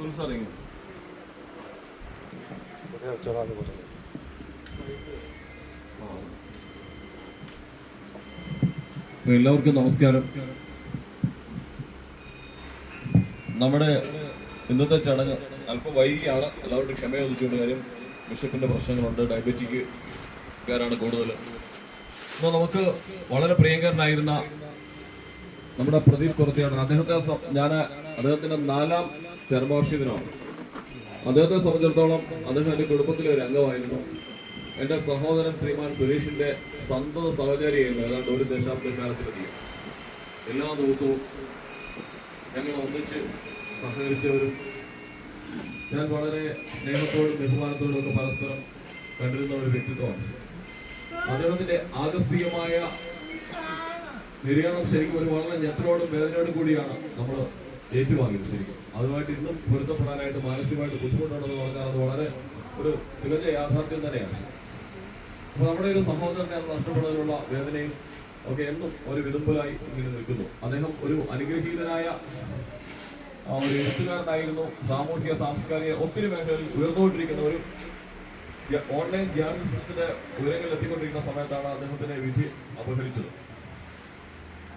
ഇങ്ങനെ എല്ലാവർക്കും നമസ്കാരം. നമ്മുടെ ഇന്നത്തെ ചടങ്ങ് അല്പം വൈകിയാണ്. എല്ലാവരുടെയും ക്ഷമയൊന്നിച്ചുകൊണ്ട് കാര്യം വിശപ്പിന്റെ പ്രശ്നങ്ങളുണ്ട്. ഡയബറ്റിക് കാരാണ് കൂടുതൽ. അപ്പോൾ നമുക്ക് വളരെ പ്രിയങ്കരനായിരുന്ന നമ്മുടെ പ്രദീപ് കുറത്തിയാണ്. അദ്ദേഹത്തെ ഞാൻ അദ്ദേഹത്തിന്റെ നാലാം ചരമവാർഷികദിനമാണ് അദ്ദേഹത്തെ സംബന്ധിച്ചിടത്തോളം അദ്ദേഹം എന്റെ കുടുംബത്തിലെ ഒരു അംഗമായിരുന്നു. എന്റെ സഹോദരൻ ശ്രീമാൻ സുരേഷിന്റെ സന്തത സഹചാരിയായിരുന്നു ഏതാണ്ട് ഒരു ദശാബ്ദക്കാലത്തിലധികം എല്ലാ ദിവസവും ഞങ്ങൾ ഒന്നിച്ച് സഹകരിച്ചവരും ഞാൻ വളരെ സ്നേഹത്തോടും ബഹുമാനത്തോടും ഒക്കെ പരസ്പരം കണ്ടിരുന്ന ഒരു വ്യക്തിത്വമാണ്. അദ്ദേഹത്തിന്റെ ആകസ്മികമായ നിര്യാണം ശരിക്കും ഒരു വളരെ ഞെട്ടലോടും വേദനയോടും കൂടിയാണ് നമ്മൾ ഏറ്റുവാങ്ങിയത് ശരിക്കും അതുമായിട്ട് ഇന്നും പൊരുത്തപ്പെടാനായിട്ട് മാനസികമായിട്ട് ബുദ്ധിമുട്ടുണ്ടെന്ന് പറഞ്ഞാൽ അത് വളരെ ഒരു തികഞ്ഞ യാഥാർത്ഥ്യം തന്നെയാണ്. അപ്പൊ നമ്മുടെ ഒരു സഹോദരനെ അത് നഷ്ടപ്പെടുന്നതിനുള്ള വേദനയും ഒക്കെ എന്നും ഒരു വിതുമ്പലായി ഇങ്ങനെ നിൽക്കുന്നു. അദ്ദേഹം ഒരു അനുഗ്രഹീതനായ ഒരു എഴുത്തുകാരനായിരുന്നു. സാമൂഹിക സാംസ്കാരിക ഒത്തിരി മേഖലകളിൽ ഉയർന്നുകൊണ്ടിരിക്കുന്ന ഒരു ഓൺലൈൻ ജേർണലിസത്തിന്റെ ഉയരങ്ങളിൽ എത്തിക്കൊണ്ടിരിക്കുന്ന സമയത്താണ് അദ്ദേഹത്തിന്റെ വിധി അപഹരിച്ചത്.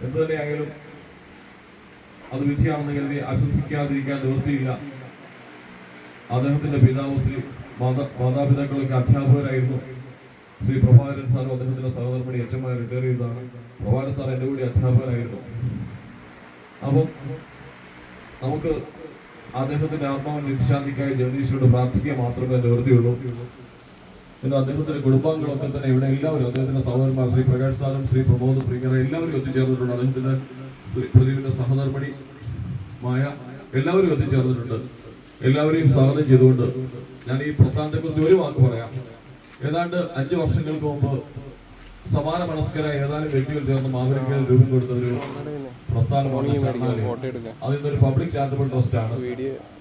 എന്തു തന്നെയായാലും അത് വിധിയാണെന്ന് കരുതി ആശ്വസിക്കാതിരിക്കാൻ നിവൃത്തിയില്ല. അദ്ദേഹത്തിന്റെ പിതാവ് ശ്രീ മാതാ മാതാപിതാക്കളൊക്കെ അധ്യാപകരായിരുന്നു. ശ്രീ പ്രഭാകരൻ സാറും അദ്ദേഹത്തിന്റെ സഹോദരമണി അച്ഛന്മാർ റിട്ടയർ ചെയ്തതാണ്. പ്രഭാകരൻ സാർ എന്റെ കൂടി അധ്യാപകരായിരുന്നു. അപ്പം നമുക്ക് അദ്ദേഹത്തിന്റെ ആത്മാവ് നിശാന്തിക്കായി ജഗദീശോട് പ്രാർത്ഥിക്കുക മാത്രമേ നിവൃത്തിയുള്ളൂ. ഇന്ന് അദ്ദേഹത്തിന്റെ കുടുംബാംഗങ്ങളൊക്കെ തന്നെ ഇവിടെ എല്ലാവരും അദ്ദേഹത്തിന്റെ സഹോദരന്മാർ ശ്രീ പ്രകാശ് സാറും ശ്രീ പ്രമോദ് പ്രിയങ്കര എല്ലാവരും ഒത്തുചേർന്നിട്ടുണ്ട്. അദ്ദേഹത്തിന്റെ പ്രദീപിന്റെ സഹധർമ്മണി മായ എല്ലാവരും എത്തിച്ചേർന്നിട്ടുണ്ട്. എല്ലാവരെയും സ്വാഗതം ചെയ്തുകൊണ്ട് ഞാൻ ഈ പ്രസ്ഥാനത്തെ കുറിച്ച് ഒരു വാക്ക് പറയാം. ഏതാണ്ട് അഞ്ചു വർഷങ്ങൾക്ക് മുമ്പ് സമാന മനസ്കരായ ഏതാനും വ്യക്തികൾ ചേർന്ന് മാതൃകയിൽ രൂപം കൊടുത്ത ഒരു പ്രസ്ഥാനമാണ് അതിന്റെ ഒരു പബ്ലിക് ചാരിറ്റബിൾ ട്രസ്റ്റ് ആണ്.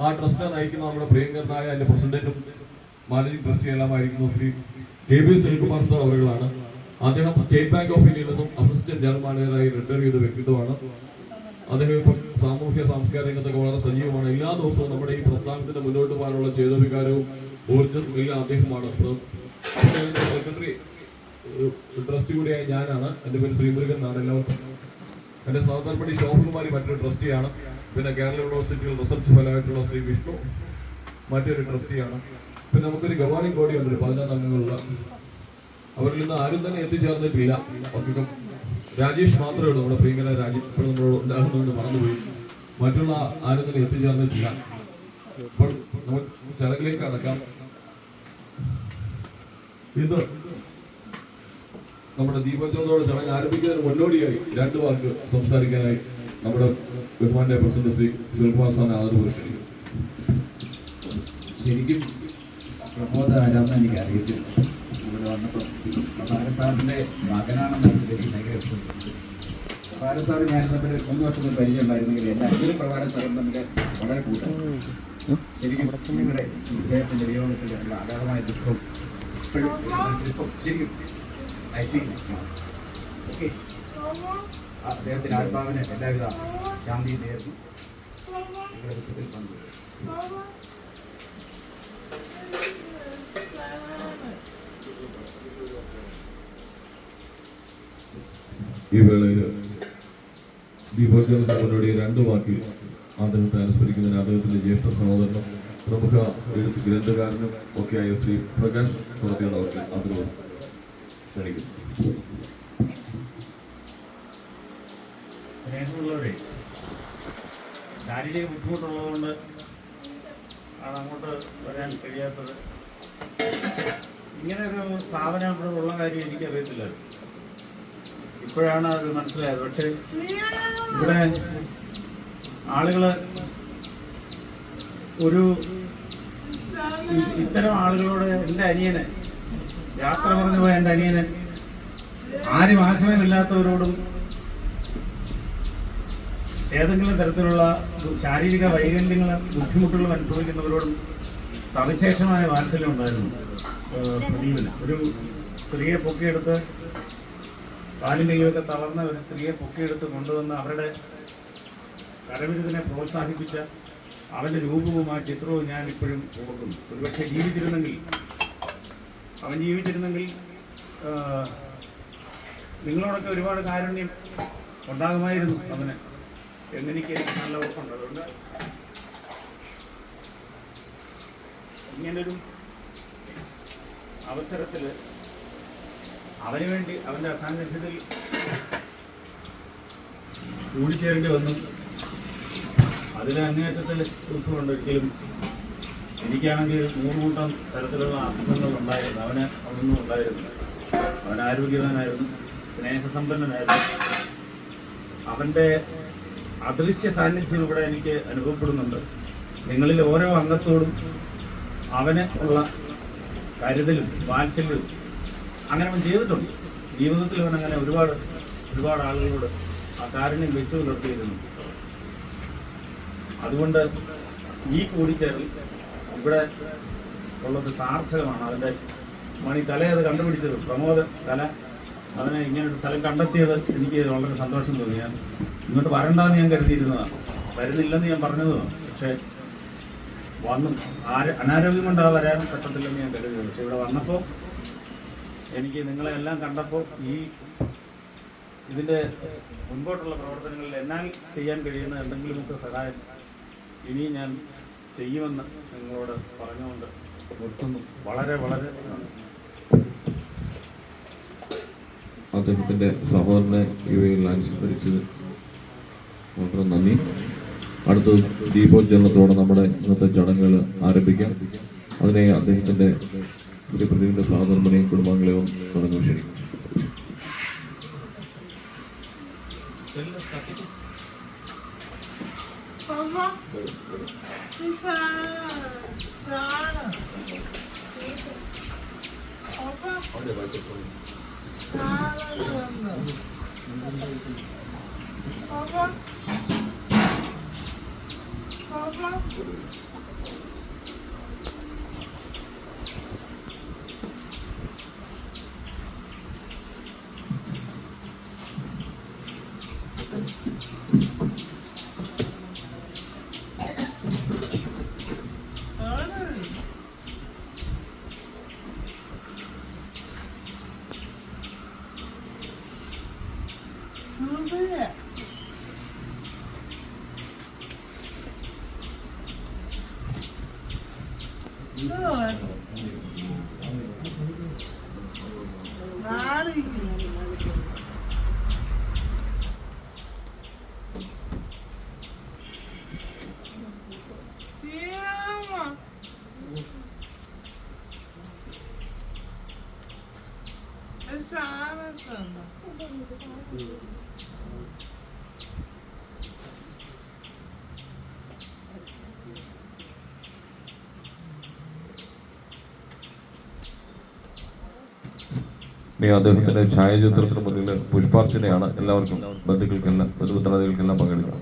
ആ ട്രസ്റ്റിനെ നയിക്കുന്ന നമ്മുടെ പ്രിയങ്കരനായ അതിന്റെ പ്രസിഡന്റും managing trustee എല്ലാമായിരിക്കുന്നു Shri K B Sunilkumar sir അവരുകളാണ്. അദ്ദേഹം സ്റ്റേറ്റ് ബാങ്ക് ഓഫ് ഇന്ത്യയിൽ നിന്നും അസിസ്റ്റന്റ് ജനറൽ റിട്ടയർ ചെയ്ത വ്യക്തിത്വമാണ്. അദ്ദേഹം ഇപ്പം സാമൂഹ്യ സാംസ്കാരിക രംഗത്തൊക്കെ വളരെ സജീവമാണ്. എല്ലാ ദിവസവും നമ്മുടെ ഈ പ്രസ്ഥാനത്തിന്റെ മുന്നോട്ട് പോകാനുള്ള ചേതോവികാരവും ഊർജം എല്ലാം അദ്ദേഹമാണ്. സെക്രട്ടറി ട്രസ്റ്റ് കൂടിയായ ഞാനാണ്. എന്റെ പേര് ശ്രീമുരുകൻ എന്നാണ് എല്ലാവർക്കും. എന്റെ സഹതർപ്പണി ശോഭകുമാരി മറ്റൊരു ട്രസ്റ്റിയാണ് പിന്നെ കേരള യൂണിവേഴ്സിറ്റിയിൽ റിസർച്ച് ഫലമായിട്ടുള്ള ശ്രീ വിഷ്ണു മറ്റൊരു ട്രസ്റ്റിയാണ് പിന്നെ നമുക്കൊരു ഗവേണിംഗ് ബോഡി ഉണ്ട് പതിനൊന്ന് അംഗങ്ങളുള്ള അവരിൽ നിന്ന് ആരും തന്നെ എത്തിച്ചേർന്നിട്ടില്ല. അധികം രാജേഷ് മാത്രമേ ഉള്ളൂ. നമ്മുടെ പ്രിയങ്കര രാജേഷ് ഇപ്പോൾ നമ്മളോട് ഉണ്ടാകുന്നുണ്ട് മറന്നുപോയി. മറ്റുള്ള ആരും തന്നെ എത്തിച്ചേർന്നിട്ടില്ല. അപ്പോൾ നമുക്ക് ചടങ്ങിലേക്ക് അടക്കാം ഇത് നമ്മുടെ ദീപോത്സവത്തോടെ ചടങ്ങ് ആരംഭിക്കുന്നതിന് മുന്നോടിയായി രണ്ട് വാക്ക് സംസാരിക്കാനായി നമ്മുടെ ബഹുമാന്റെ പ്രസിഡന്റ് ശ്രീ സാറിനെ ആദരവ് ശരിക്കും പ്രമോദ ആരാന്ന് എനിക്ക് അറിയത്തില്ല ഇവിടെ വന്നപ്പോൾ ഭാരത് സാറിന്റെ മകനാണെന്ന് എനിക്ക് ഭയങ്കര. ഭാരത് സാറ് ഞാൻ തമ്മിൽ മൂന്ന് വർഷത്തെ പരിചയം ഉണ്ടായിരുന്നെങ്കിൽ എന്റെ അച്ഛനും പ്രഭാരം സാറും തമ്മിൽ വളരെ കൂട്ടാണ് ശരിക്കും നിങ്ങളുടെ ഇദ്ദേഹത്തിന്റെ വിയോഗത്തിലുള്ള അഗാധമായ ദുഃഖം ശരിക്കും ഐ ഫീൽ ഓക്കെ. അദ്ദേഹത്തിന്റെ ആത്മാവിന് എല്ലാവിധ ശാന്തിയും നേർന്നു നിങ്ങളുടെ ദുഃഖത്തിൽ പങ്കുവരും ഈ വേളയിൽ ദീപോത്സവത്തിന് തങ്ങളുടെ രണ്ട് വാക്കിൽ അദ്ദേഹത്തെ അനുസ്മരിക്കുന്നതിന് അദ്ദേഹത്തിന്റെ ജ്യേഷ്ഠ സഹോദരനും പ്രമുഖ എഴുത്ത് ഗ്രന്ഥകാരനും ഒക്കെയായ ശ്രീ പ്രകാശ് അവർക്ക് ആദരവ് ക്ഷണിക്കുന്നു സ്നേഹമുള്ളവരെ ശാരീരിക ബുദ്ധിമുട്ടുള്ളതുകൊണ്ട് ആണ് അങ്ങോട്ട് വരാൻ കഴിയാത്തത്. ഇങ്ങനെ ഒരു സ്ഥാപനം ഇവിടെ ഉള്ള കാര്യം എനിക്ക് അറിയത്തില്ല ഇപ്പോഴാണ് അത് മനസ്സിലായത്. പക്ഷേ ഇവിടെ ആളുകൾ ഒരു ഇത്തരം ആളുകളോട് എന്റെ അനിയന് യാത്ര പറഞ്ഞു പോയ എന്റെ അനിയന് ആരും ആശ്രയമില്ലാത്തവരോടും ഏതെങ്കിലും തരത്തിലുള്ള ശാരീരിക വൈകല്യങ്ങൾ ബുദ്ധിമുട്ടുകൾ അനുഭവിക്കുന്നവരോടും സവിശേഷമായ വാത്സല്യം ഉണ്ടായിരുന്നു. പ്രദീപിന്. ഒരു സ്ത്രീയെ പൊക്കിയെടുത്ത് കാലും കൈയൊക്കെ തളർന്ന ഒരു സ്ത്രീയെ പൊക്കിയെടുത്ത് കൊണ്ടുവന്ന് അവരുടെ കരവിരുതിനെ പ്രോത്സാഹിപ്പിച്ച അവന്റെ രൂപവും ആ ചിത്രവും ഞാൻ ഇപ്പോഴും ഓർക്കുന്നു ഒരുപക്ഷെ ജീവിച്ചിരുന്നെങ്കിൽ അവൻ ജീവിച്ചിരുന്നെങ്കിൽ നിങ്ങളോടൊക്കെ ഒരുപാട് കാരുണ്യം ഉണ്ടാകുമായിരുന്നു അവന്. എന്നെനിക്ക് നല്ല ഉറപ്പുണ്ട്. അതുകൊണ്ട് ഇങ്ങനൊരു അവസരത്തിൽ അവന് വേണ്ടി അവന്റെ അസാന്നിധ്യത്തിൽ കൂടിച്ചേരേണ്ടി വന്നു. അതിൽ അങ്ങേയറ്റത്തിൽ ദുഃഖമുണ്ട് ഒരിക്കലും എനിക്കാണെങ്കിൽ നൂറ് കൂട്ടം തരത്തിലുള്ള അസുഖങ്ങൾ ഉണ്ടായിരുന്നു. അവന് അതൊന്നും ഉണ്ടായിരുന്നു അവൻ ആരോഗ്യവാനായിരുന്നു സ്നേഹസമ്പന്നനായിരുന്നു. അവന്റെ അദൃശ്യ സാന്നിധ്യം ഇവിടെ എനിക്ക് അനുഭവപ്പെടുന്നുണ്ട്. നിങ്ങളിൽ ഓരോ അംഗത്തോടും അവന് ഉള്ള കരുതലും വാത്സല്യവും അങ്ങനെ അവൻ ചെയ്തിട്ടുണ്ട്. ജീവിതത്തിൽ അവൻ അങ്ങനെ ഒരുപാട് ഒരുപാട് ആളുകളോട് ആ കാരുണ്യം വെച്ചു പുലർത്തിയിരുന്നു അതുകൊണ്ട് ഈ കൂടിച്ചേരൽ ഇവിടെ ഉള്ളത് സാർത്ഥകമാണ്. അതിന്റെ മണി കല അത് കണ്ടുപിടിച്ചത്. പ്രമോദ് കല അവനെ ഇങ്ങനൊരു സ്ഥലം കണ്ടെത്തിയത് എനിക്ക് വളരെ സന്തോഷം തോന്നി. ഞാൻ ഇങ്ങോട്ട് വരണ്ടെന്ന് ഞാൻ കരുതിയിരുന്നതാണ് വരുന്നില്ലെന്ന് ഞാൻ പറഞ്ഞതുമാണ് പക്ഷേ വന്നു. ആര് അനാരോഗ്യം കൊണ്ട് വരാൻ പറ്റത്തില്ലെന്ന് ഞാൻ കരുതിയത് പക്ഷെ ഇവിടെ വന്നപ്പോൾ എനിക്ക് നിങ്ങളെ എല്ലാം കണ്ടപ്പോൾ ഈ ഇതിന്റെ മുൻപോട്ടുള്ള പ്രവർത്തനങ്ങളിൽ എന്നാൽ ചെയ്യാൻ കഴിയുന്ന എന്തെങ്കിലുമൊക്കെ സഹായം ഇനി ഞാൻ ചെയ്യുമെന്ന് നിങ്ങളോട് പറഞ്ഞുകൊണ്ട് നിർത്തുന്നു. വളരെ വളരെ അദ്ദേഹത്തിന്റെ സഹോദരനെ ഇവയിൽ അനുസ്മരിച്ചത് വളരെ നന്ദി. അടുത്ത ദീപോജ്വലനത്തോടെ നമ്മുടെ ഇന്നത്തെ ചടങ്ങുകൾ ആരംഭിക്കാം. അതിനെ അദ്ദേഹത്തിന്റെ ശ്രീ പ്രതിവിന്റെ സഹധർമ്മനെയും കുടുംബാംഗങ്ങളെയും തുടങ്ങി ക്ഷണിക്കും Papa,你 Ai, me ama. Essa. ഇനി അദ്ദേഹത്തിന്റെ ഛായാചിത്രത്തിന് മുന്നിൽ പുഷ്പാർച്ചനയാണ് എല്ലാവർക്കും ബന്ധുക്കൾക്കെല്ലാം ബന്ധുമിത്രാദികൾക്കെല്ലാം പങ്കെടുക്കാം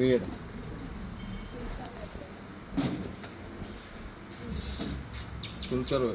వేయడం సుల్సర్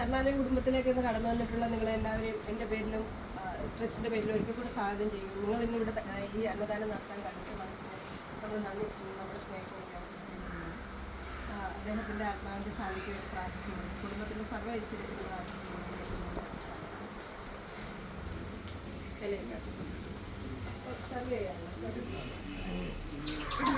ശരണാലയ കുടുംബത്തിലേക്ക് ഒന്ന് കടന്നു വന്നിട്ടുള്ള നിങ്ങളെ എല്ലാവരെയും എന്റെ പേരിലും ട്രസ്റ്റിന്റെ പേരിലും ഒരിക്കൽ കൂടെ സ്വാഗതം ചെയ്യും നിങ്ങൾ ഇന്ന് ഇവിടെ ഈ അന്നദാനം നടത്താൻ കാണിച്ച മനസ്സിന് നമ്മൾ നന്ദി നമ്മുടെ സ്നേഹം അദ്ദേഹത്തിന്റെ ആത്മാവിന്റെ ശാന്തിക്ക് വേണ്ടി പ്രാർത്ഥിച്ചു കുടുംബത്തിന്റെ സർവ ഐശ്വര്യത്തിന് പ്രാർത്ഥിക്കുന്നു സർവേ ചെയ്യാമല്ലോ